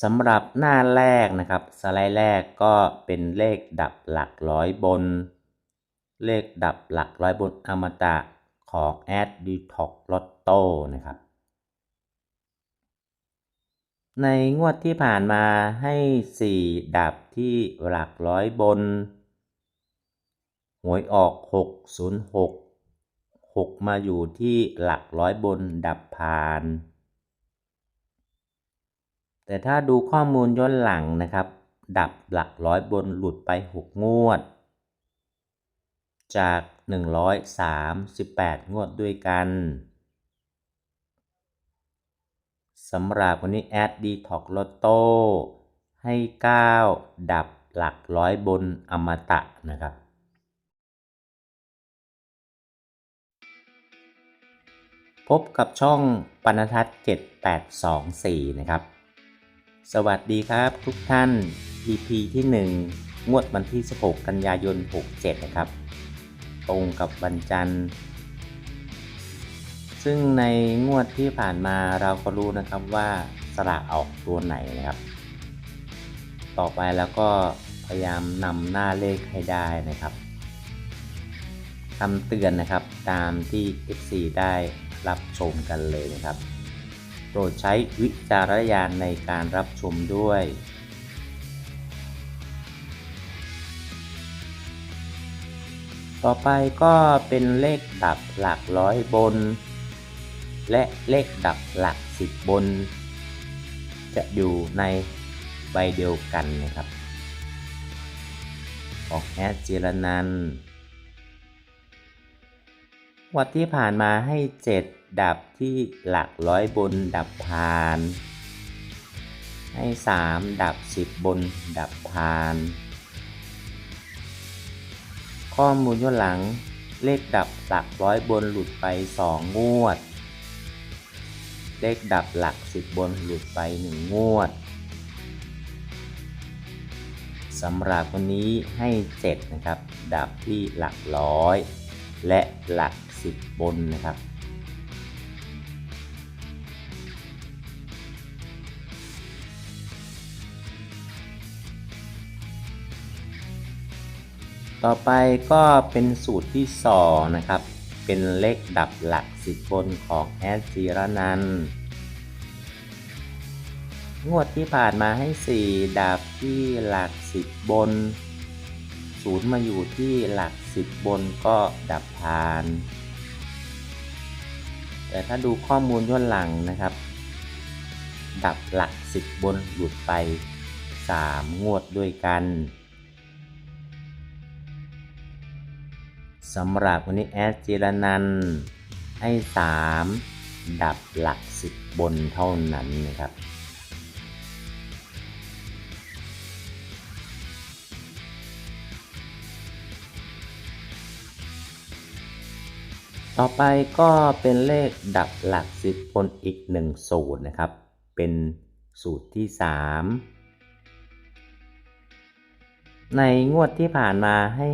สำหรับหน้าแรกนะครับสไลด์แรกก็เป็นเลขดับหลักร้อยบน เลขดับหลักร้อยบนอมตะของ a d d e t o x Lotto นะครับ ในงวดที่ผ่านมาให้ 4 ดับที่หลักร้อยบน หวยออก 606 6 มาอยู่ที่หลักร้อยบนดับผ่าน แต่ถ้าดูข้อมูลย้อนหลังนะครับ ดับหลักร้อยบนหลุดไป 6 งวด จาก 138 งวดด้วยกันสำหรับวันนี้แอดดีท็อกลอตโต้ให้ 9 ดับหลักร้อยบนอมตะนะครับพบกับช่องปนทัศน์7824 นะครับ สวัสดีครับทุกท่าน EP ที่ 1 งวดวันที่ 16 กันยายน 67 นะครับ ตรงกับวันจันทร์ ซึ่งในงวดที่ผ่านมาเราก็รู้นะครับว่าสลากออกตัวไหนนะครับ ต่อไปแล้วก็พยายามนำหน้าเลขให้ได้นะครับคำเตือนนะครับตามที่ FC ได้รับชมกันเลยนะครับ โปรดใช้วิจารณญาณในการรับชมด้วยต่อไปก็เป็นเลขดับหลักร้อยบน และเลขดับหลักสิบบน จะอยู่ในใบเดียวกันนะครับของแอดเจรนัน วัดที่ผ่านมาให้ 7 ดับที่หลักร้อยบนดับผ่าน ให้ 3 ดับ 10 บนดับผ่าน ข้อมูลย้อนหลังเลขดับหลักร้อยบนหลุดไป 2 งวด เลขดับหลัก 10 บนหลุดไป 1 งวดสำหรับวันนี้ให้ 7 นะครับ ดับที่หลักร้อย และหลัก 10 บนนะครับ ต่อไปก็เป็นสูตรที่ 2 นะครับ เป็นเลขดับหลัก10บนของแอดจีรนันงวดที่ผ่านมาให้ 4 ดับที่หลัก10บบนศูนย์มาอยู่ที่หลัก10บบนก็ดับผ่าน แต่ถ้าดูข้อมูลย้อนหลังนะครับ ดับหลัก10บนหลุดไป 3 งวดด้วยกัน สำหรับวันนี้แอดจิรนันให้ 3 ดับหลัก10บบนเท่านั้นนะครับต่อไปก็เป็นเลขดับหลัก10บนอีก1สูตรนะครับ เป็นสูตรที่ 3 ในงวดที่ผ่านมาให้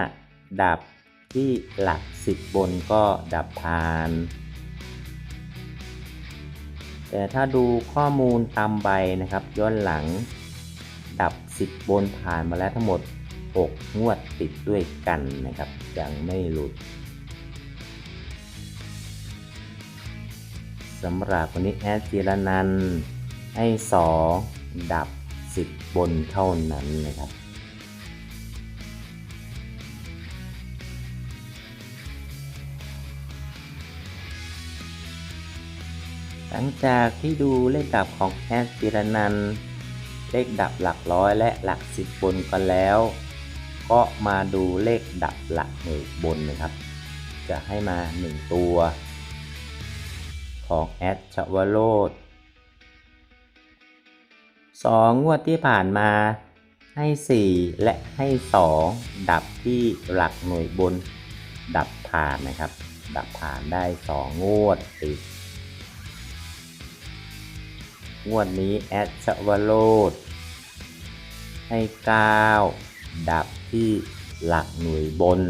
5 ดับ ที่หลัก 10 บนก็ดับผ่าน แต่ถ้าดูข้อมูลตามใบนะครับย้อนหลัง ดับ 10 บนผ่านมาแล้วทั้งหมด 6 งวดติดด้วยกันนะครับ ยังไม่หลุดสำหรับวันนี้แอดจิรนันให้ 2 ดับ 10 บนเท่านั้นนะครับ หลังจากที่ดูเลขดับของแอดจิรนัน เลขดับหลักร้อยและหลักสิบบนกันแล้ว ก็มาดูเลขดับหลักหน่วยบนนะครับ จะให้มา 1 ตัว ของแอดชวโรดสองงวดที่ผ่านมาให้ 4 และให้ 2 ดับที่หลักหน่วยบน ดับผ่านนะครับ ดับผ่านได้ 2 งวดติด งวดนี้แอดชวโรดให้ 9 ดับที่หลักหน่วยบน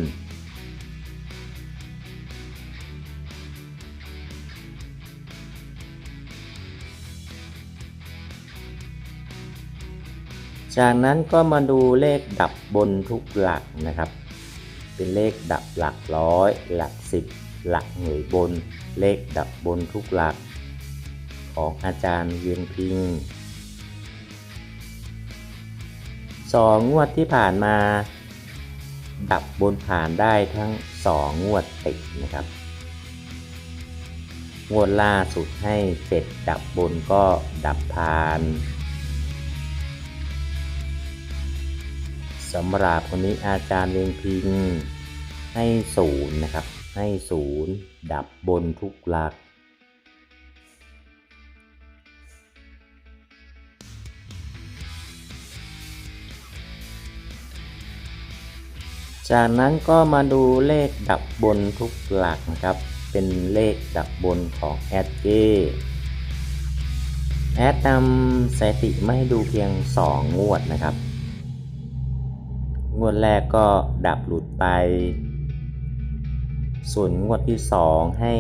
จากนั้นก็มาดูเลขดับบนทุกหลักนะครับ เป็นเลขดับหลักร้อย หลักสิบหลักหน่วยบน เลขดับบนทุกหลัก ของอาจารย์เวียงพิงสองงวดที่ผ่านมา ดับบนผ่านได้ทั้งสองงวดติดนะครับ งวดล่าสุดให้เจ็ดดับบนก็ดับผ่านสำหรับคนนี้อาจารย์เลียงพิงให้ศูนย์นะครับ ให้ศูนย์ดับบนทุกหลัก จากนั้นก็มาดูเลขดับบนทุกหลักนะครับ เป็นเลขดับบนของแอดเกแอดนำสถิติมาให้ดูเพียง 2 งวดนะครับ งวดแรกก็ดับหลุดไป ส่วนงวดที่ 2 ให้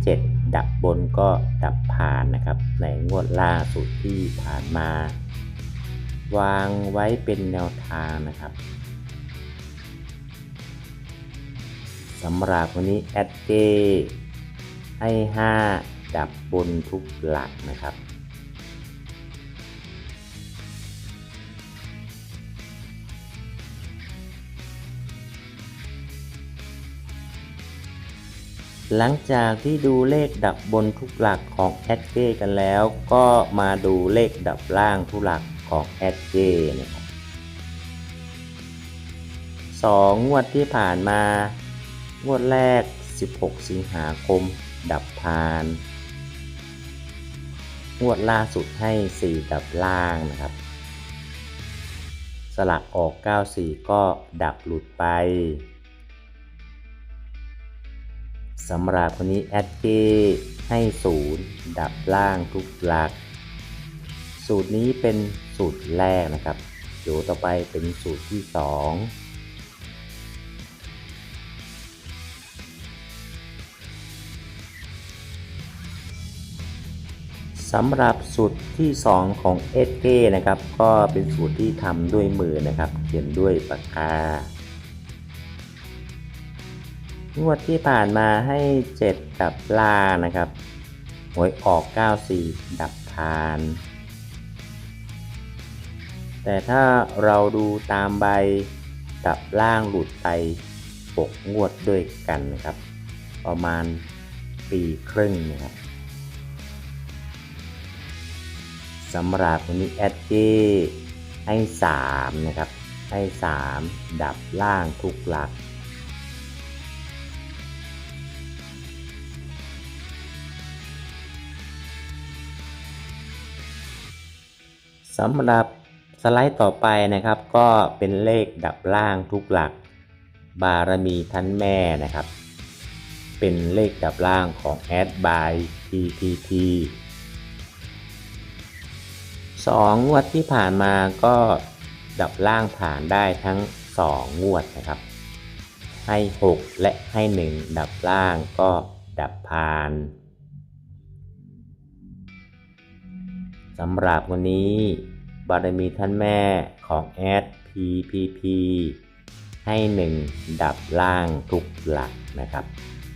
7 ดับบนก็ดับผ่านนะครับ ในงวดล่าสุดที่ผ่านมา วางไว้เป็นแนวทางนะครับ สำหรับวันนี้แอดเกให้ 5 ดับบนทุกหลักนะครับหลังจากที่ดูเลขดับบนทุกหลักของแอดเกกันแล้ว ก็มาดูเลขดับล่างทุกหลักของแอดเกนะครับสองงวดที่ผ่านมา งวดแรก 16 สิงหาคม ดับพาน งวดล่าสุดให้ 4 ดับล่างนะครับ สลักออก 94 ก็ดับหลุดไปสำหรับคนนี้แอดเกให้ 0 ดับล่างทุกหลัก สูตรนี้เป็นสูตรแรกนะครับ เดี๋ยวต่อไปเป็นสูตรที่ 2 สำหรับสูตรที่ 2 ของเอเนะครับ ก็เป็นสูตรที่ทำด้วยมือนะครับ เขียนด้วยปากกางวดที่ผ่านมาให้7ดับล่านะครับหวยออก 94 ดับทาน แต่ถ้าเราดูตามใบดับล่างหลุดไป 6 งวดด้วยกันนะครับ ประมาณปีครึ่งนะครับ สำหรับวันนี้แอดจี้ให้3นะครับ ให้ 3 ดับล่างทุกหลัก สำหรับสไลด์ต่อไปนะครับ ก็เป็นเลขดับล่างทุกหลัก บารมีท่านแม่นะครับ เป็นเลขดับล่างของแอดบาย PPT 2งวดที่ผ่านมาก็ดับล่างผ่านได้ทั้ง 2 งวดนะครับ ให้ 6 และให้ 1 ดับล่างก็ดับผ่านสำหรับวันนี้ บารมีท่านแม่ของแอด PPP ให้ 1 ดับล่างทุกหลักนะครับ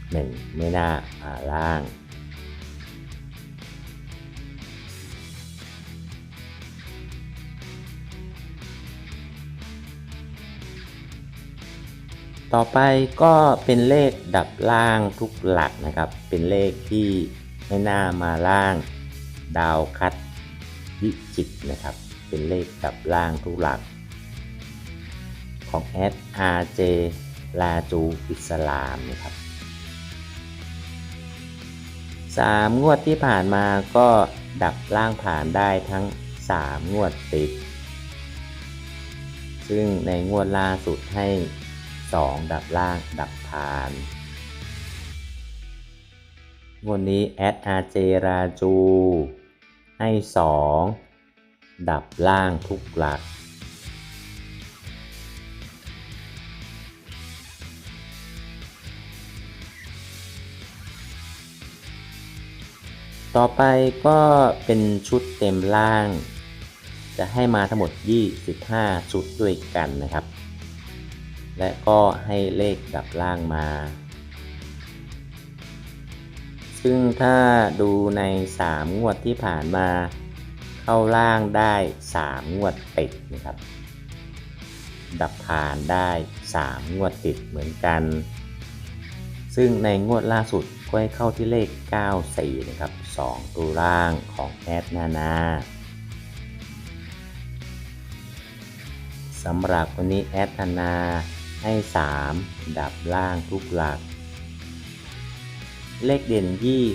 1 ไม่น่าผ่าล่าง ต่อไปก็เป็นเลขดับล่างทุกหลักนะครับ เป็นเลขที่ไม่น่ามาล่าง ดาวคัดวิจิตนะครับ เป็นเลขดับล่างทุกหลัก ของแอด RJ ลาจูอิสลามนะครับสามงวดที่ผ่านมาก็ดับล่างผ่านได้ทั้ง 3 งวดติด ซึ่งในงวดล่าสุดให้ 2 ดับล่าง ดับผ่านวดนี้แอด RJ ราจู ให้ 2 ดับล่างทุกหลัก ต่อไปก็เป็นชุดเต็มล่าง จะให้มาทั้งหมด 25 ชุดด้วยกันนะครับ และก็ให้เลขดับล่างมา ซึ่งถ้าดูใน 3 งวดที่ผ่านมา เข้าล่างได้ 3 งวดติดนะครับ ดับผ่านได้ 3 งวดติดเหมือนกัน ซึ่งในงวดล่าสุดก็ให้เข้าที่เลข 94 นะครับ 2 ตัวล่างของแอดนานาสำหรับวันนี้แอดนานา ให้ 3 ดับล่างทุกหลัก เลขเด่น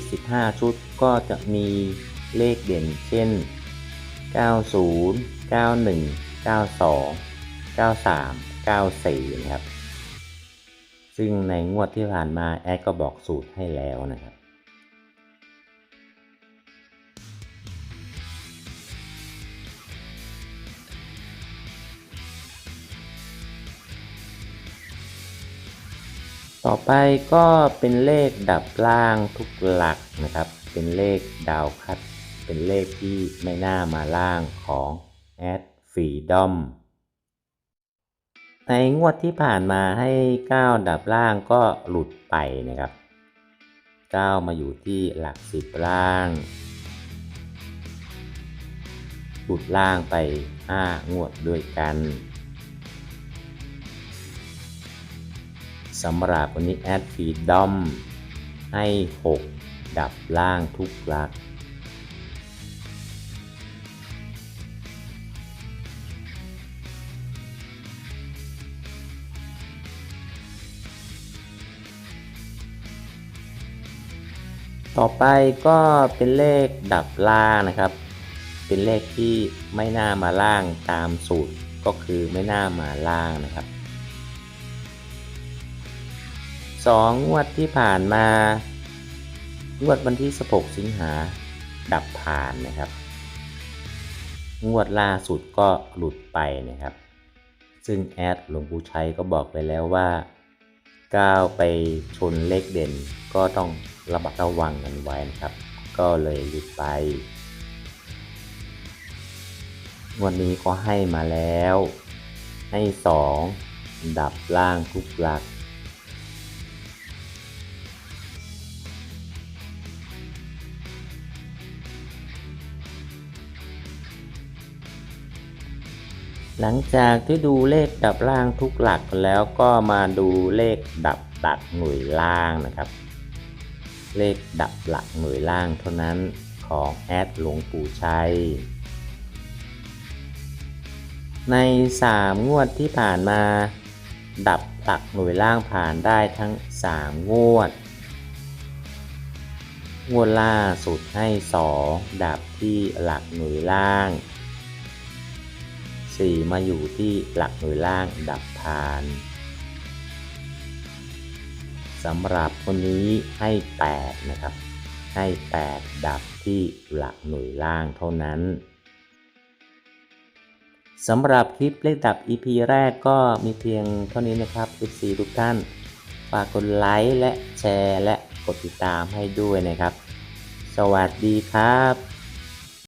25 ชุดก็จะมีเลขเด่นเช่น 90 91 92 93 94 นะครับ ซึ่งในงวดที่ผ่านมาแอดก็บอกสูตรให้แล้วนะครับ ต่อไปก็เป็นเลขดับล่างทุกหลักนะครับ เป็นเลขดาวคัด เป็นเลขที่ไม่น่ามาล่างของแอดฟีดอมในงวดที่ผ่านมาให้ 9 ดับล่างก็หลุดไปนะครับ 9 มาอยู่ที่หลัก 10 ล่าง หลุดล่างไป 5 งวดด้วยกัน สำหรับวันนี้แอดฟีดอมให้ 6 ดับล่างทุกหลัก ต่อไปก็เป็นเลขดับล่างนะครับ เป็นเลขที่ไม่น่ามาล่างตามสูตรก็คือไม่น่ามาล่างนะครับ สองงวดที่ผ่านมา งวดวันที่ 16 สิงหา ดับผ่านนะครับ งวดล่าสุดก็หลุดไปนะครับ ซึ่งแอดหลวงปู่ชัยก็บอกไปแล้วว่า ก้าวไปชนเลขเด่นก็ต้องระบัดระวังกันไว้นะครับ ก็เลยหลุดไป วันนี้ก็ให้มาแล้ว ให้ 2 ดับล่างทุกหลัก หลังจากที่ดูเลขดับล่างทุกหลักแล้วก็มาดูเลขดับหลักหน่วยล่างนะครับ เลขดับหลักหน่วยล่างเท่านั้นของแอดหลวงปู่ชัย ใน 3 งวดที่ผ่านมา ดับหลักหน่วยล่างผ่านได้ทั้ง 3 งวด งวดล่าสุดให้ 2 ดับที่หลักหน่วยล่าง 4 มาอยู่ที่หลักหน่วยล่างดับผ่านสำหรับคนนี้ให้ 8 นะครับ ให้ 8 ดับที่หลักหน่วยล่างเท่านั้นสำหรับคลิปเลขดับ EP แรกก็มีเพียงเท่านี้นะครับ FC ทุกท่านฝากกดไลค์และแชร์และกดติดตามให้ด้วยนะครับ สวัสดีครับ